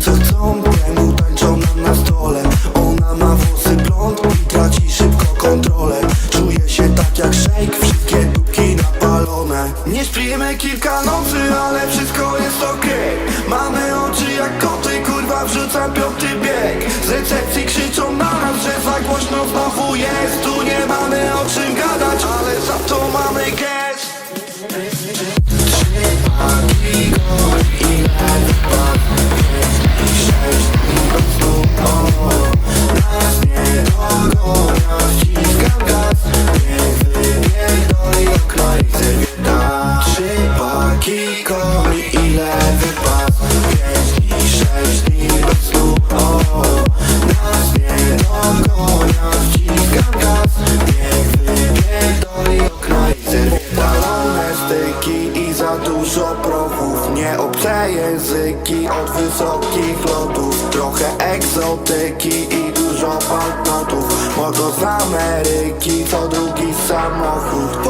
co chcą Temu tańczą nam na stole. Ona ma włosy blond I traci szybko kontrolę. Czuję się tak jak szejk Wszystkie dupki napalone. Nie śpimy kilka nocy Ale wszystko jest okej. Mamy oczy jak koty Kurwa wrzucam piąty bieg. Z recepcji krzyczą na nas Że za głośno znowu jest. Tu nie mamy o czym gadać Ale za to mamy gest paki coli ile wypadł Pięć dni, sześć dni bez snu o, Nas nie dogonia Wciskam gaz Niech wypierdoli okno i zerwie dach Palone styki i za dużo prochów Nie obce języki od wysokich lotów. Trochę egzotyki i dużo banknotów Mordo z Ameryki, co drugi samochód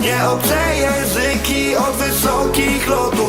Nie obce języki od wysokich lotów